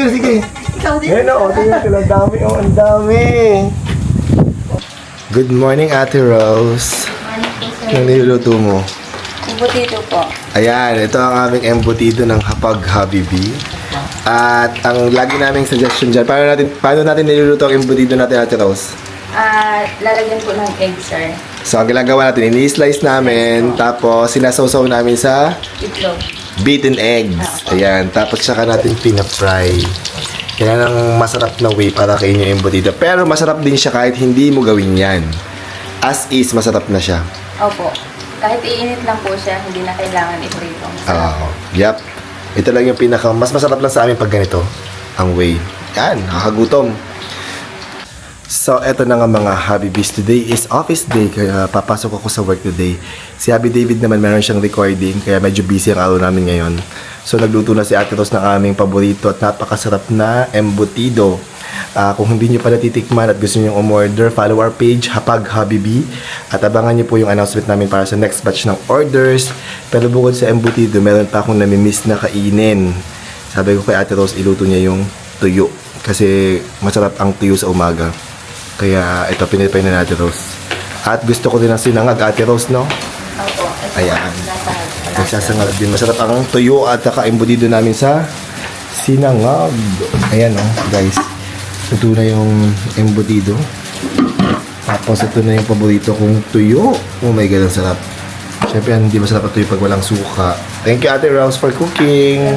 Julie, sige. Ikaw din. Ayan o, tingnan ko lang. dami. Oh, ang dami. Good morning, Ate Rose. Ano niluluto mo? Butito po. Ayan, ito ang aming embutido ng Hapag Habibi. At ang lagi naming suggestion dyan, paano natin, paano natin niluluto ang embutido natin, Ate Rose? Ah, lalagyan po ng egg, sir. So, ang ginagawa natin, ini-slice namin, tapos sinasawsaw namin sa Itlog. Beaten eggs. Ayan, tapos saka natin pina-fry. Yan ang masarap na way para kainin yung embutido. Pero masarap din siya kahit hindi mo gawin yan. As is, masarap na siya. Opo. Kahit iinit lang po siya, hindi na kailangan iprito. Oo. Yep. Ito lang yung pinaka, mas masarap lang sa amin pag ganito. Ang way. Yan, nakakagutom. So, eto na nga mga Habibis. Today is office day, kaya papasok ako sa work today. Si Happy David naman, meron siyang recording, kaya medyo busy ang araw namin ngayon. So, nagluto na si Ate Rose ng aming paborito at napakasarap na embutido. Ah, kung hindi nyo pa natitikman at gusto nyo umorder, follow our page, Hapag Habibi. At abangan nyo po yung announcement namin para sa next batch ng orders. Pero bukod sa embutido, meron pa akong namimiss na kainin. Sabi ko kay Ate Rose, iluto niya yung tuyo. Kasi masarap ang tuyo sa umaga. Kaya ito, pinipay na Ate Rose. At gusto ko din ng sinangag, Ate Rose, no? Opo. Ayan. Nagsasangag din. Masarap ang tuyo at saka embutido namin sa sinangag. Ayan, oh, guys. Ito na yung embutido. Tapos ito na yung paborito kong tuyo. Oh my God, ang sarap. Siyempre, hindi masarap ang tuyo pag walang suka. Thank you, Ate Rose, for cooking.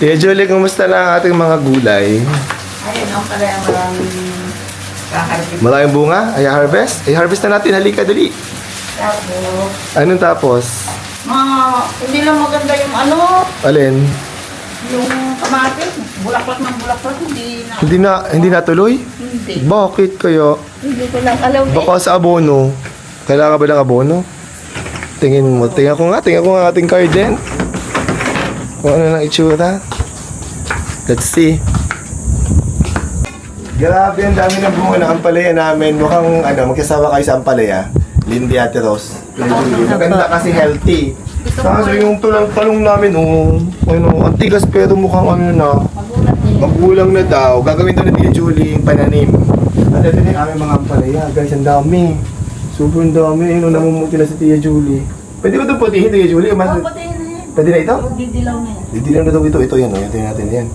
Tia Julie, kumusta na ang ating mga gulay? Ayun, ang pala ang maraming kakarbit. Maraming bunga? Ay, harvest? Ay, harvest na natin. Halika, dali. Tapos, Anong tapos? mga, hindi lang maganda yung ano, Alin? yung kamatis. Bulaklak ng bulaklak, hindi na. Hindi na, hindi natuloy? Hindi. Bakit kaya? Hindi ko lang alam eh. Baka sa abono. Kailangan ba ng abono? Tingin mo. Tingnan ko nga. Tingnan ko nga ating card din. Kung ano nang itsura. Let's see. Grabe, ang dami ng bunga ng ampalaya namin. Mukhang ano, magkasama kayo sa ampalaya. Lindy Ate Rose. Maganda kasi healthy. Kaso yung tulang-talong namin, oh, ano, ang tigas pero mukhang ano na. Magulang na daw. Gagawin daw ni Tia Julie yung pananim. At ito na yung aming mga ampalaya. Guys, ang dami. Sobrang dami. Ano, namumuti na si Tia Julie. Pwede ba itong putihin, Tia Julie? Mas... Oh, pati na yan. Pwede na ito? Didilaw na yan. Hindi lang na daw ito. Ito yan. Oh. Ito natin. Yan.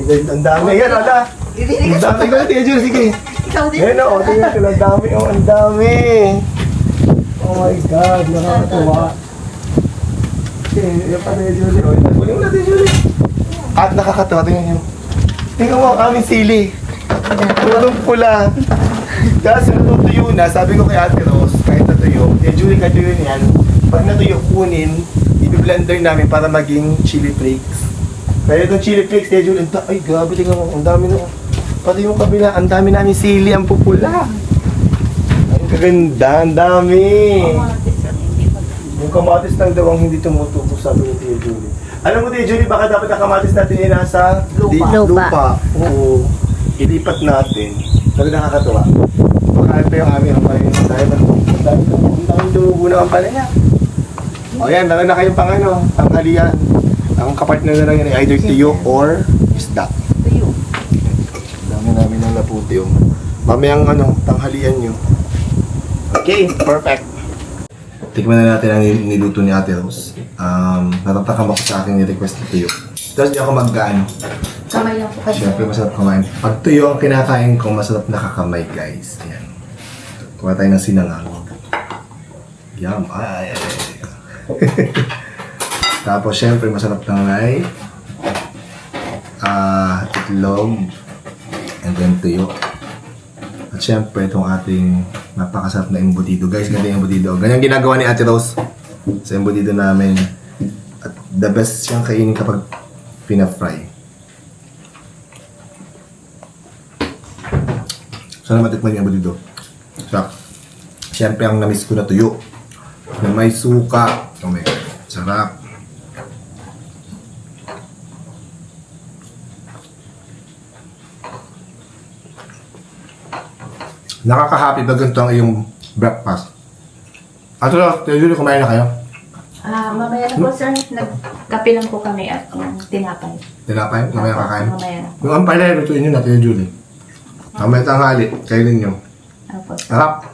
Sige, guys, Ang dami. Yan, ala. Ang dami ko Tia Julie. Sige. Ikaw din. Yan, oh. Tingnan ko. Ang dami. Oh, ang dami. Oh my God. Nakakatuwa. Okay, yan pa Tia Julie. Oh, kunin mo na Tia Julie. At nakakatawa. Tingnan nyo. Tingnan mo ang aming sili. Pulong pula. Kasi natutuyo na, sabi ko kay Ate Rose, kahit natuyo, eh Julie kahit tuyo yan, pag natuyo, kunin, i-blender namin para maging chili flakes. Pero itong chili flakes, Julie, ang da- ay grabe, tingnan mo, ang dami na. Pati yung kabila, ang dami namin sili, ang pupula. Ang kaganda, ang dami. Pa. Yung kamatis lang daw ang hindi tumutubo sabi ni Tia Julie. Alam mo Tia Julie, baka dapat ang kamatis natin ay nasa Lupa. Lupa. lupa. Oo. Ilipat natin. Talaga nakakatuwa. Baka ito yung aming ampalaya. Dahil ang ang dami ang dami tumubo na ampalaya. O yan, meron na kayong pang ano, tanghalian. Ang kapartner na lang yan ay either tiyo or isda. Tuyo. Dami namin ng naputi yung mamayang ano, tanghalian nyo. Okay, perfect. Tikman na natin ang niluto ni Ate Rose. Um, natatakam ako sa aking ni-request na tuyo. Tapos di ako mag-ano. Kamay lang po kasi. Siyempre masarap kumain. Pag tuyo ang kinakain ko, masarap nakakamay guys. Ayan. Kuha tayo ng sinangang. Yum. Ay, ay, ay. Tapos syempre masarap na may ah itlog and then tuyo. At syempre itong ating napakasarap na embutido. Guys, ganito yung embutido. Ganyan ginagawa ni Ate Rose sa embutido namin. At the best siyang kainin kapag pina-fry. Sana matikman yung embutido. Sarap. Siyempre ang namiss ko na tuyo. Na may suka. Oh my God. Sarap. Nakaka-happy ba ganito ang iyong breakfast? Ato lang, Julie, kumain na kayo? Ah, mamaya ano po sir, nagkape lang po kami at yung tinapay. Tinapay, mamaya kakain. Mamaya na. Yung ampalaya, lutuin nyo natin yung Julie. Mamaya tanghali, kainin nyo. Ano po sir. Harap!